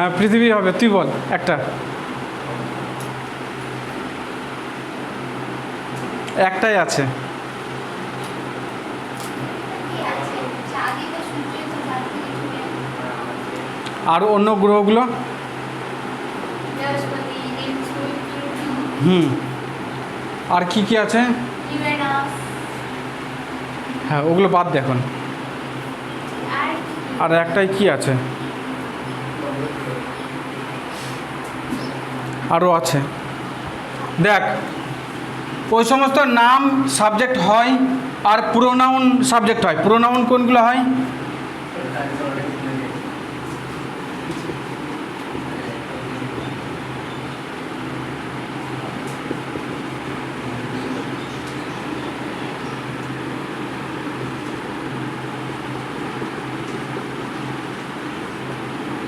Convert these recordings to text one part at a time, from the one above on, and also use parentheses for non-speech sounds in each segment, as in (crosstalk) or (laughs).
হ্যাঁ পৃথিবী হবে, তুই বল, একটা। একটাই আছে। আর অন্য গ্রহগুলো? হুম। আর কি কি আছে? হ্যাঁ ওগুলো বাদ দেখুন আর একটাই কি আছে? আরও আছে। দেখ, ওই সমস্ত নাম সাবজেক্ট হয় আর প্রোনাউন সাবজেক্ট হয়। প্রোনাউন কোনগুলো হয়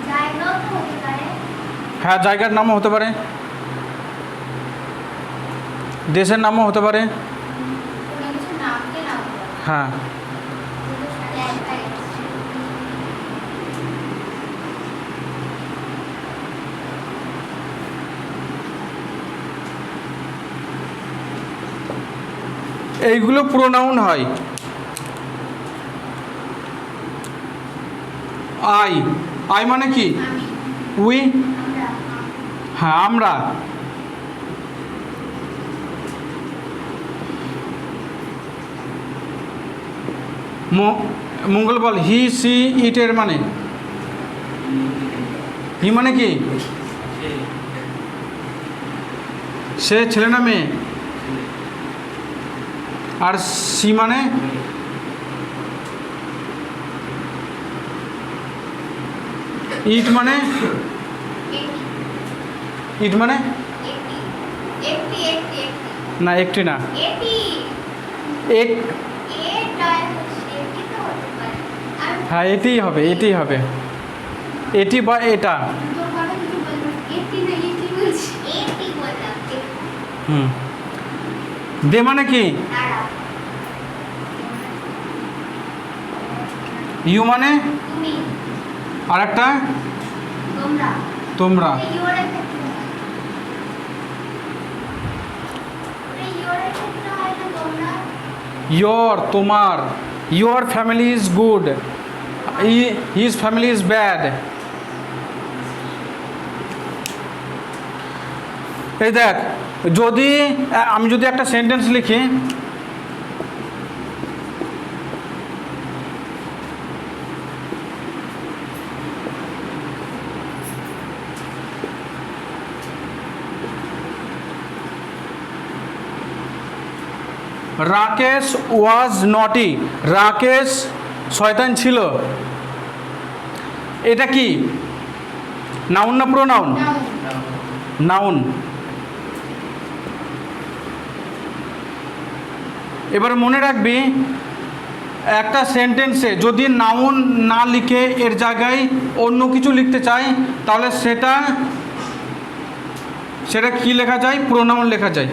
জায়গাও তো হতে পারে হ্যাঁ জায়গার নামও হতে পারে। দেশের নামও হতে পারে। হ্যাঁ। এইগুলো প্রোনাউন হয়। আই। আই মানে কি? উই। হ্যাঁ আমরা। মঙ্গল বল, হি, সি ইটের মানে? হি মানে কি? সে ছেলে না মেয়ে? আর সি মানে? ইট মানে? ইট মানে? না একটি না। এক হ্যাঁ এটিই হবে এটিই হবে। এটি বা এটা। হুম। দে মানে কি? ইউ মানে? আর একটা তোমরা। তোমরা এই ইউরের ক্ষেত্রে হয়। ওটা ইউরের ক্ষেত্রে হয় না তোমরা ইয়োর তোমার। Your family is good his family is bad এই দেখ, যদি আমি যদি একটা সেন্টেন্স লিখি রাকেশ ওয়াজ নটি। রাকেশ শয়তান ছিল। এটা কি? নাউন না প্রোনাউন নাও নাউন। এবার মনে রাখবি, একটা সেন্টেন্সে যদি নাউন না লিখে এর জায়গায় অন্য কিছু লিখতে চাই তাহলে সেটা সেটা কি লেখা যায়? প্রোনাউন লেখা যায়।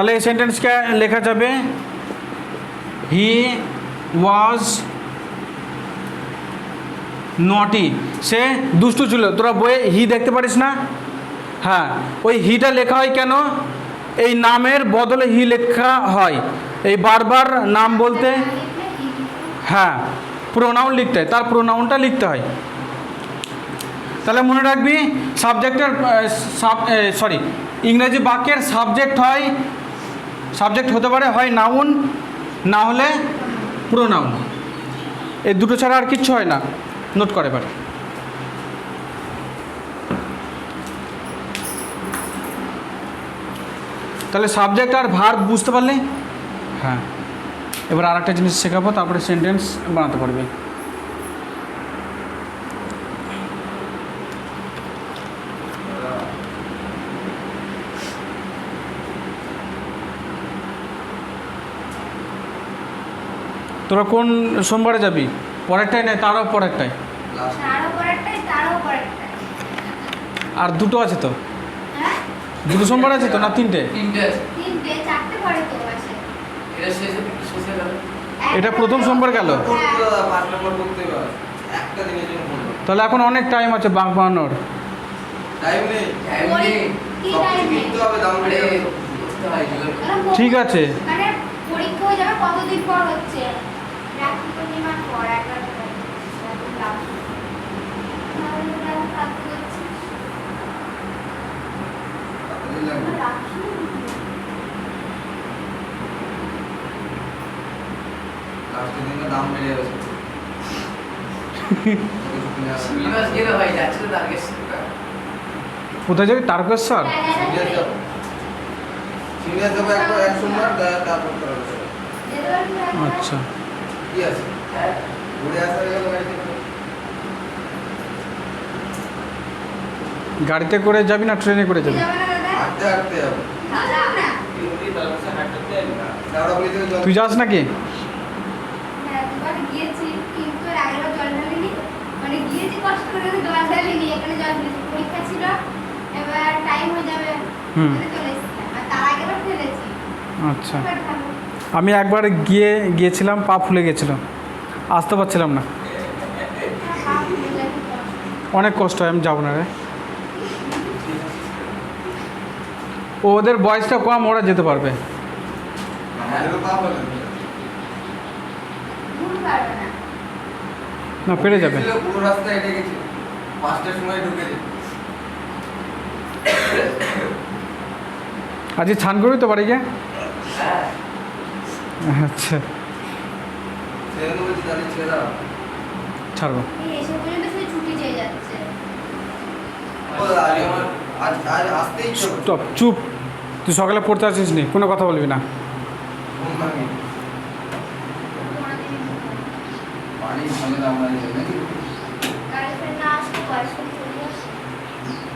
তাহলে এই সেন্টেন্সকে লেখা যাবে? হি ওয়াজ নটি সে দুষ্টু ছিল। তোরা বইয়ে হি দেখতে পারিস না? হ্যাঁ ওই হিটা লেখা হয় কেন? এই নামের বদলে হি লেখা হয়। এই বারবার নাম বলতে হ্যাঁ প্রোনাউন লিখতে হয়। তার প্রোনাউনটা লিখতে হয়। তাহলে মনে রাখবি সাবজেক্টের সরি ইংরেজি বাক্যের সাবজেক্ট হয় সাবজেক্ট হতে পারে হয় নাউন না হলে প্রোনাউন এই দুটো ছাড়া আর কিচ্ছু হয় না। নোট করে এবার। তাহলে সাবজেক্ট আর ভার বুঝতে পারলে? হ্যাঁ। এবার আর একটা জিনিস শেখাবো, তারপরে সেন্টেন্স বানাতে পারবে। তোরা কোন সোমবারে যাবি? পরেরটাই নেই তারও পরেরটাই আর দুটো আছে তো? হ্যাঁ? দুটো সোমবার আছে তো না তিনটে? এটা প্রথম সোমবার গেল? পড়তে দাদা পাঁচ নম্বর পড়তে হবে একটা দিনের জন্য পড়ব তাহলে এখন অনেক টাইম আছে বাঁক বানানোর। ঠিক আছে। মানে পরীক্ষা হয়ে যাবে কতদিন পর হচ্ছে? দাম বেড়ে তারকেশ্বরটা কোথায় যাবি তারকেশ্বর? আচ্ছা। কি আছে ঘুরে আসা গেল গাড়িতে করে। যাবি না ট্রেনে করে যাবি? হাঁটতে হাঁটতে তুই যাস নাকি হ্যাঁ। মানে গিয়েছি কষ্ট করে কিন্তু জল ঢালিনি, এখানে জল ঢেলেছি। পরীক্ষা ছিল, এবার টাইম হয়ে যাবে। হুম। আচ্ছা। আমি একবার গিয়ে, গিয়েছিলাম, পা ফুলে গেছিল আসতে পারছিলাম না। অনেক কষ্ট হয়, আমি যাব না রে ওদের বয়সটা কম, ওরা যেতে পারবে না। পেরে যাবে আজকে ছান করবি তো বাড়ি গিয়ে আচ্ছা। ছাড়বো। স্টপ চুপ তুই সকালে পড়তে আসিস নি কোনো কথা বলবি না।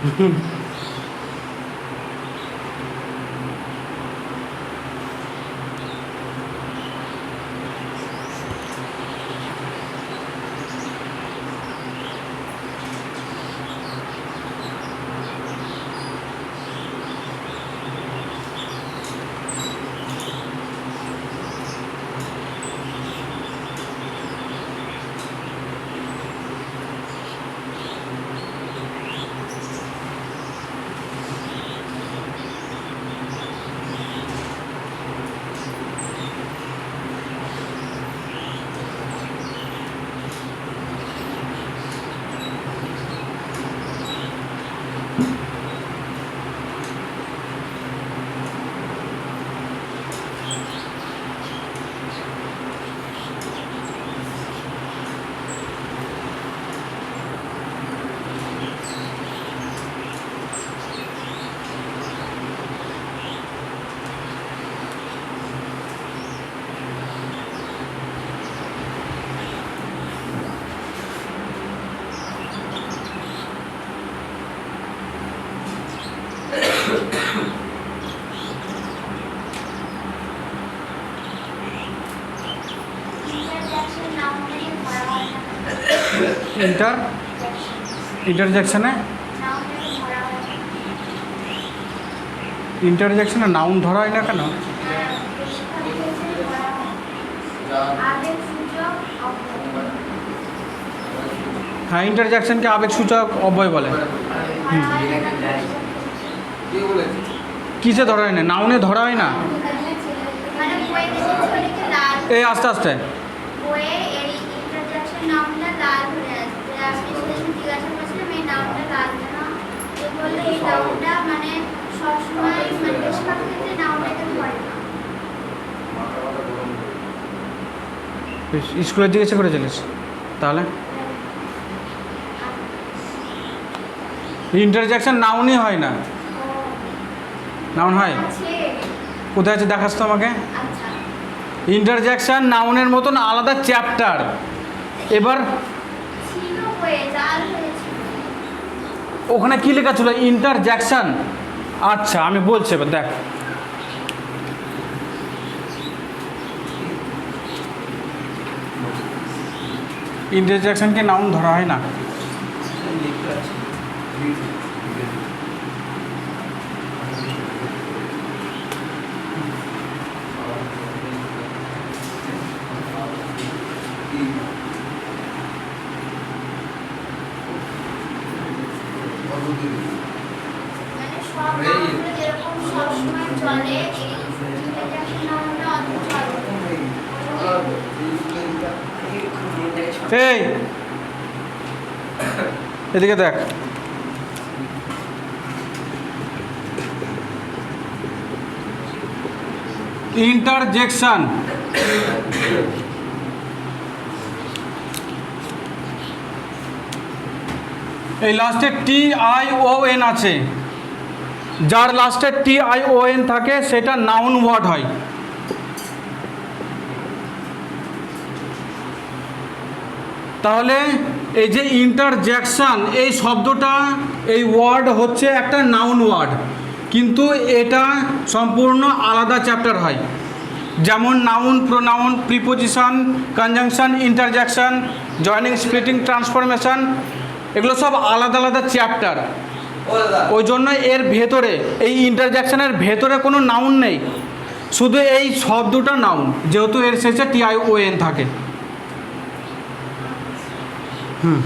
ঘুম (laughs) ইন্টার। ইন্টারজেকশনে। ইন্টারজেকশনে নাউন ধরা হয় না কেন? হ্যাঁ, ইন্টারজেকশনকে আবেগসূচক অব্যয় বলে। কিসে ধরা হয় না? নাউনে ধরা হয় না? এই আস্তে আস্তে বইয়ে এই ইন্টারজেকশন নামটা লাল হয়ে আসছে আপনি সেদিন জিজ্ঞাসা করছিলাম এই নামটা লাল কেন তো বললে এই মানে সবসময় মানে ধরে না মাথা গরম করে। বেশ, স্কুলে জিজ্ঞাসা করেছিলিস? তাহলে? ইন্টারজেকশন নাউনই হয় না। নাউন হয়? কোথায় আছে দেখাস তো আমাকে। আচ্ছা। ইন্টারজেকশন নাউনের মতন আলাদা চ্যাপ্টার এবার ছিল বইয়ে লাল হয়েছিল ওখানে কী লেখা ছিল? ইন্টারজ্যাকশান আচ্ছা আমি বলছি এবার, দেখ। ইন্টারজ্যাকশানকে নাউন ধরা হয় না লিখতে আছে চলে এই ইন্টারজেকশন নাউনটা অত চলে এই। এদিকে দেখ। ইন্টারজেকশন। এই লাস্টে টি আই ও এন আছে। যার লাস্টে টি আই ও এন থাকে, সেটা নাউন ওয়ার্ড হয়। তাহলে এই যে ইন্টারজ্যাকশান এই শব্দটা, এই ওয়ার্ড হচ্ছে একটা নাউন ওয়ার্ড কিন্তু এটা সম্পূর্ণ আলাদা চ্যাপ্টার হয়। যেমন noun pronoun preposition conjunction interjection joining splitting transformation এগুলো সব আলাদা আলাদা চ্যাপ্টার ওই জন্য এর ভেতরে, এই ইন্টারজ্যাকশনের ভেতরে কোনো নাউন নেই। শুধু এই শব্দটা নাউন যেহেতু এর শেষে টিআই ও এন থাকে হুম মাথার মধ্যে ডাকবি না লিখতে লাগবে এটা? ডাকবি এগুলো বোঝানোর জন্য বলবি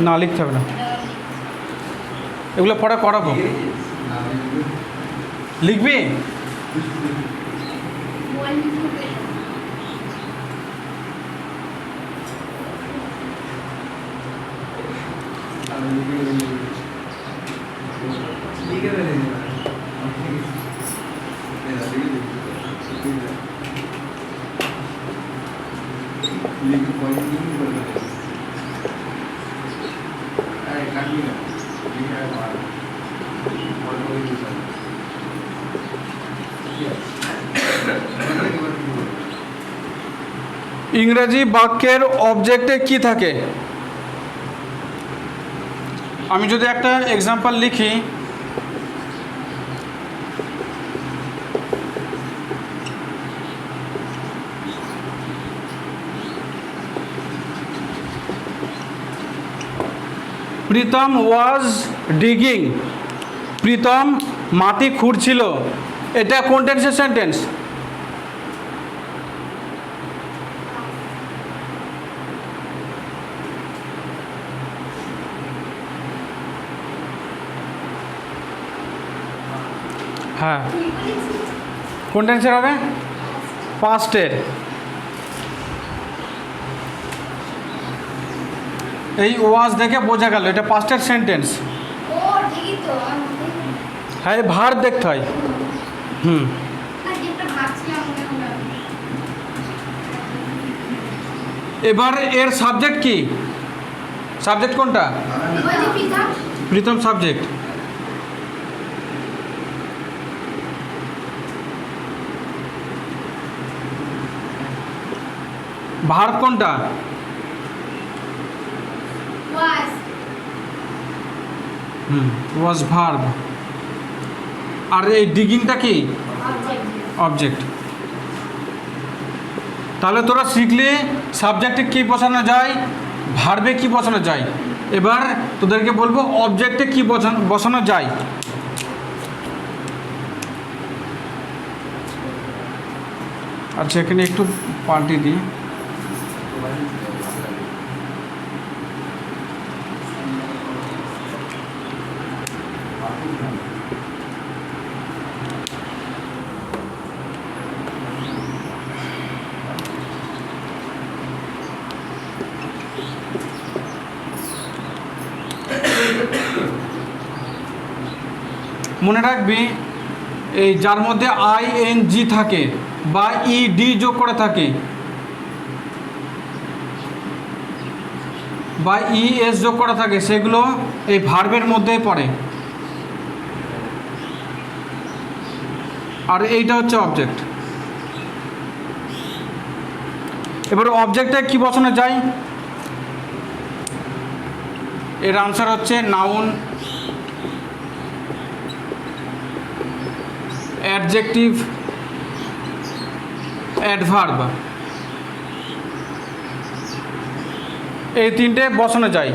না লিখতে হবে না এগুলো পরে করাবো লিখবি বলবি ইংরেজি বাক্যের অবজেক্টে কি থাকে? আমি যদি একটা এক্সাম্পল লিখি প্রীতম ওয়াজ ডিগিং প্রীতম মাটি খুঁড়ছিল। এটা কোন টেন্সের সেন্টেন্স হ্যাঁ। কোন টেন্সের হবে? পাস্টের এই ওয়াজ দেখে বোঝা গেল, এটা পাস্টের সেন্টেন্স হয়। ভার দেখতে হয়। হুম। এবার এর সাবজেক্ট কি? সাবজেক্ট কোনটা? প্রীতম সাবজেক্ট ভার কোনটা ওয়াজ হুম ওয়াজ ভার্ব আর এই ডিগিংটা কি? অবজেক্ট তাহলে তোরা শিখলে সাবজেক্টে কী বসানো যায় ভার্বে কি বসানো যায়। এবার তোদেরকে বলব অবজেক্টে কি বসানো বসানো যায়। আচ্ছা এখানে একটু পাল্টে দিই। মনে রাখবি, এই যার মধ্যে আই এন জি থাকে বা ই ডি যোগ করা থাকে, বা ই এস যোগ করা থাকে, সেগুলো এই ভার্বের মধ্যেই পড়ে। আর এইটা হচ্ছে অবজেক্ট এবার অবজেক্টে কি বসানো যায়? এর আনসার হচ্ছে নাউন অ্যাডজেক্টিভ অ্যাডভার্ব। এই তিনটে বসানো যায়।